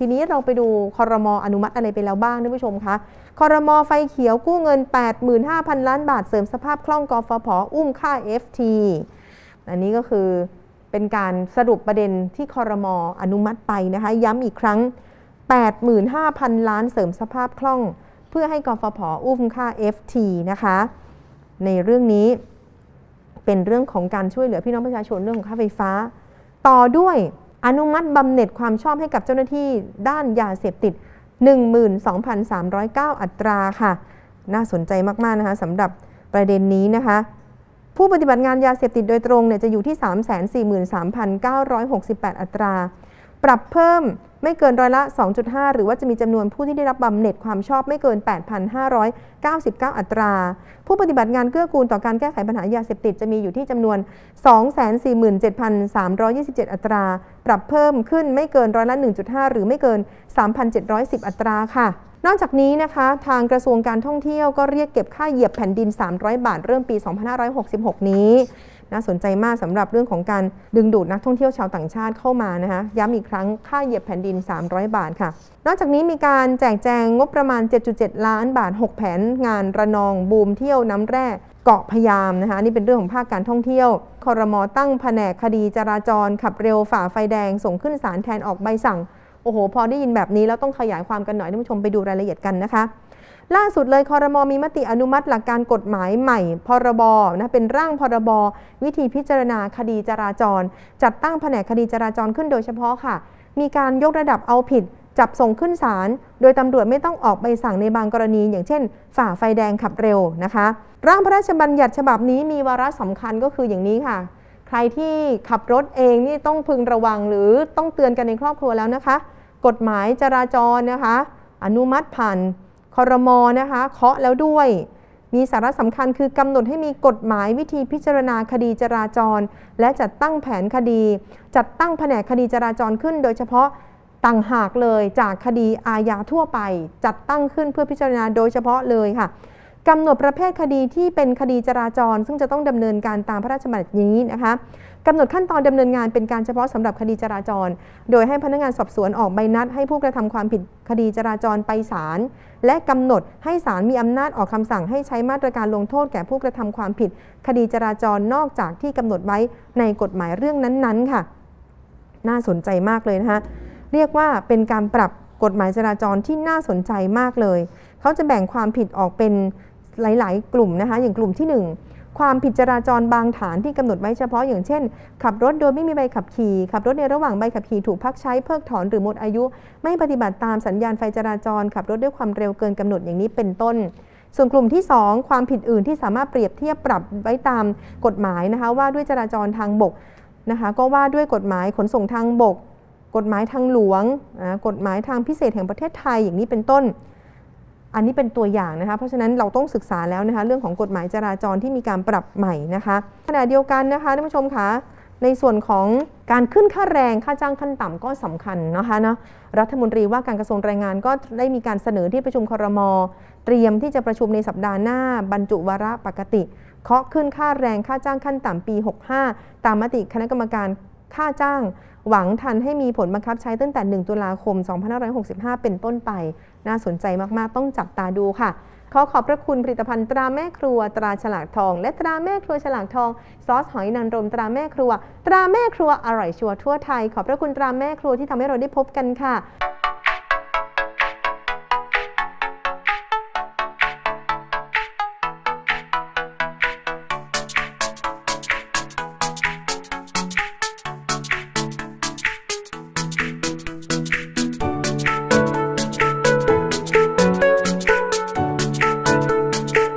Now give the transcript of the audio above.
ทีนี้เราไปดูคอรมออนุมัติอะไรไปแล้วบ้างท่านผู้ชมคะคอรมอไฟเขียวกู้เงิน 85,000 ล้านบาทเสริมสภาพคล่องกอฟผอุ้มค่า FT อันนี้ก็คือเป็นการสรุปประเด็นที่คอรมออนุมัติไปนะคะ ย้ำอีกครั้ง 85,000 ล้านเสริมสภาพคล่อง เพื่อให้กอฟผอุ้มค่า FT นะคะ ในเรื่องนี้เป็นเรื่องของการช่วยเหลือพี่น้องประชาชนเรื่องของค่าไฟฟ้า ต่อด้วย อนุมัติบำเหน็จความชอบให้กับเจ้าหน้าที่ด้านยาเสพติด 12,309 อัตราค่ะ น่าสนใจมากๆนะคะสำหรับประเด็นนี้นะคะ ผู้ปฏิบัติงานยาเสพติดโดยตรงเนี่ยจะอยู่ที่ 343,968 อัตรา ปรับเพิ่มไม่เกินร้อยละ 2.5 หรือว่าจะมีจำนวนผู้ที่ได้รับบำเหน็จความชอบไม่เกิน 8,599 อัตรา ผู้ปฏิบัติงานเกื้อกูลต่อการแก้ไขปัญหายาเสพติดจะมีอยู่ที่จำนวน 247,327 อัตรา ปรับเพิ่มขึ้นไม่เกินร้อยละ 1.5 หรือไม่เกิน 3,710 อัตราค่ะนอกจากนี้นะคะทางกระทรวงการท่องเที่ยวก็เรียกเก็บค่าเหยียบแผ่นดิน 300 บาท เริ่มปี 2566 นี้ น่าสนใจมากสำหรับเรื่องของการดึงดูดนักท่องเที่ยวชาวต่างชาติเข้ามานะคะย้ำอีกครั้งค่าเหยียบแผ่นดิน 300 บาทค่ะ นอกจากนี้มีการแจกแจงงบประมาณ 7.7 ล้านบาท 6 แผนงานระนองบูมเที่ยวน้ำแร่เกาะพยามนะคะนี่เป็นเรื่องของภาคการท่องเที่ยวคอรมอตั้งแผนกคดีจราจร ขับเร็วฝ่าไฟแดง ส่งขึ้นศาลแทนออกใบสั่งโอ้โห พอได้ยินแบบนี้แล้วต้องขยายความกันหน่อยท่านผู้ชมไปดูรายละเอียดกันนะคะ ล่าสุดเลยคอรมอมีมติอนุมัติหลักการกฎหมายใหม่ พรบนะเป็นร่างพรบวิธีพิจารณาคดีจราจร จัดตั้งแผนกคดีจราจรขึ้นโดยเฉพาะค่ะ มีการยกระดับเอาผิด จับส่งขึ้นศาลโดยตำรวจไม่ต้องออกใบสั่งในบางกรณี อย่างเช่น ฝ่าไฟแดงขับเร็วนะคะ ร่างพระราชบัญญัติฉบับนี้มีวาระสำคัญก็คืออย่างนี้ค่ะ ใครที่ขับรถเองนี่ต้องพึงระวังหรือต้องเตือนกันในครอบครัวแล้วนะคะ กฎหมายจราจรนะคะ อนุมัติผ่าน คอรมอนะคะเคาะแล้วด้วย มีสาระสำคัญคือกำหนดให้มีกฎหมายวิธีพิจารณาคดีจราจร และจัดตั้งแผนคดี จัดตั้งแผนกคดีจราจรขึ้น โดยเฉพาะต่างหากเลยจากคดีอาญาทั่วไป จัดตั้งขึ้นเพื่อพิจารณาโดยเฉพาะเลยค่ะ กำหนดประเภทคดีที่เป็นคดีจราจร ซึ่งจะต้องดำเนินการตามพระราชบัญญัตินี้นะคะกำหนดขั้นตอนดำเนินงานเป็นการเฉพาะสำหรับคดีจราจร โดยให้พนักงานสอบสวนออกใบนัด ให้ผู้กระทำความผิดคดีจราจรไปศาลและกำหนดให้ศาลมีอำนาจออกคำสั่งให้ใช้มาตรการลงโทษแก่ผู้กระทำความผิด คดีจราจรนอกจากที่กำหนดไว้ในกฎหมายเรื่องนั้นๆค่ะ น่าสนใจมากเลยนะคะเรียกว่าเป็นการปรับกฎหมายจราจรที่น่าสนใจมากเลย เขาจะแบ่งความผิดออกเป็น หลาย ๆ กลุ่มนะคะ อย่างกลุ่มที่ 1 ความผิดจราจรบางฐานที่กำหนดไว้เฉพาะอย่างเช่น ขับรถโดยไม่มีใบขับขี่ขับรถในระหว่างใบขับขี่ถูกพักใช้เพิกถอนหรือหมดอายุ ไม่ปฏิบัติตามสัญญาณไฟจราจร ขับรถด้วยความเร็วเกินกำหนดอย่างนี้เป็นต้นส่วนกลุ่มที่ 2 ความผิดอื่นที่สามารถเปรียบเทียบปรับไว้ตามกฎหมายนะคะว่าด้วยจราจรทางบกนะคะก็ว่าด้วยกฎหมายขนส่งทางบก กฎหมายทางหลวงกฎหมายทางพิเศษแห่งประเทศไทยอย่างนี้เป็นต้น อันนี้เป็นตัวอย่างนะคะ เพราะฉะนั้นเราต้องศึกษาแล้วนะคะ เรื่องของกฎหมายจราจรที่มีการปรับใหม่นะคะ ขณะเดียวกันนะคะท่านผู้ชมคะในส่วนของการขึ้นค่าแรงค่าจ้างขั้นต่ำก็สำคัญนะคะนะรัฐมนตรีว่าการกระทรวงแรงงานก็ได้มีการเสนอที่ประชุมครม เตรียมที่จะประชุมในสัปดาห์หน้า บรรจุวาระปกติ เคาะขึ้นค่าแรงค่าจ้างขั้นต่ำปี 65 ตามมติคณะกรรมการ ค่าจ้างหวังทันให้มีผลบังคับใช้ตั้งแต่ 1 ตุลาคม 2565 เป็นต้นไป น่าสนใจมาก ๆ ต้องจับตาดูค่ะ ขอขอบพระคุณผลิตภัณฑ์ตราแม่ครัวตราฉลากทอง และตราแม่ครัวฉลากทอง ซอสหอยนางรมตราแม่ครัว ตราแม่ครัวอร่อยชัวร์ทั่วไทย ขอบพระคุณตราแม่ครัวที่ทำให้เราได้พบกันค่ะ